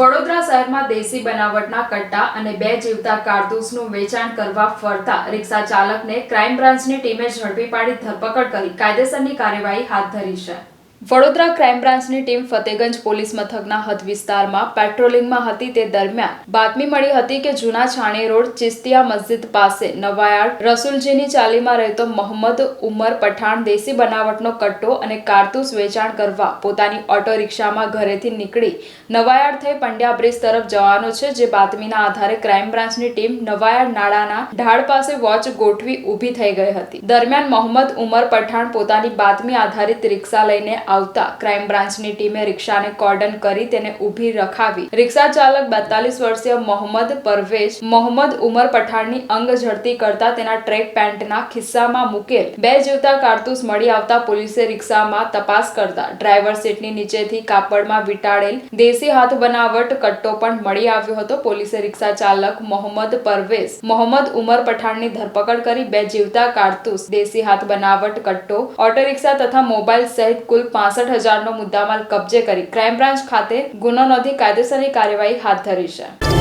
વડોદરા શહેરમાં દેશી બનાવટના કટ્ટા અને બે જીવતા કારતૂસનું વેચાણ કરવા ફરતા રિક્ષા ચાલકને ક્રાઇમ બ્રાન્ચની ટીમે ઝડપી પાડી ધરપકડ કરી. કાયદેસરની કાર્યવાહી હાથ ધરી છે. વડોદરા ક્રાઇમ બ્રાન્ચની ટીમ ફતેગંજ પોલીસ મથકના હદ વિસ્તારમાં પેટ્રોલિંગમાં હતી તે દરમિયાન બાતમી મળી હતી કે જૂના છાણી રોડ ચિસ્તિયા મસ્જિદ પાસે નવાયાળ રસુલજીની ચાલીમાં રહેતો મોહમ્મદ ઉમર પઠાણ દેશી બનાવટનો કટ્ટો અને કારતૂસ વેચાણ કરવા પોતાની ઓટો રિક્ષામાં ઘરેથી નીકળી નવાયાળ થઈ પંડ્યા બ્રિજ તરફ જવાનો છે, જે બાતમીના આધારે ક્રાઇમ બ્રાન્ચની ટીમ નવાયાળ નાળાના ઢાળ પાસે વોચ ગોઠવી ઊભી થઈ ગઈ હતી. દરમિયાન મોહમ્મદ ઉમર પઠાણ પોતાની બાતમી આધારિત રિક્ષા લઈને આવતા ક્રાઇમ બ્રાન્ચની ટીમે રિક્ષાને કોર્ડન કરી તેને ઊભી રખાવી. રિક્ષા ચાલક બેતાલીસ વર્ષીય મોહમ્મદ પરવેજ મોહમ્મદ ઉમર પઠાણની અંગ ઝડતી કરતા તેના ટ્રેક પેન્ટના ખિસ્સામાં મૂકેલ. બે જીવતા કારતૂસ મળી આવતા પોલીસે રિક્ષામાં તપાસ કરતા ડ્રાઈવર સીટની નીચેથી કાપડમાં વીંટાળેલ દેશી હાથ બનાવટ કટ્ટો પણ મળી આવ્યો હતો. પોલીસે રિક્ષા ચાલક મોહમ્મદ પરવેઝ મોહમ્મદ ઉમર પઠાણની ધરપકડ કરી બે જીવતા કારતૂસ દેશી હાથ બનાવટ કટ્ટો ઓટો રિક્ષા તથા મોબાઈલ સહિત કુલ પાસઠ હજારનો મુદ્દામાલ કબજે કરી ક્રાઇમ બ્રાન્ચ ખાતે ગુનો નોંધી કાયદેસરની કાર્યવાહી હાથ ધરી છે.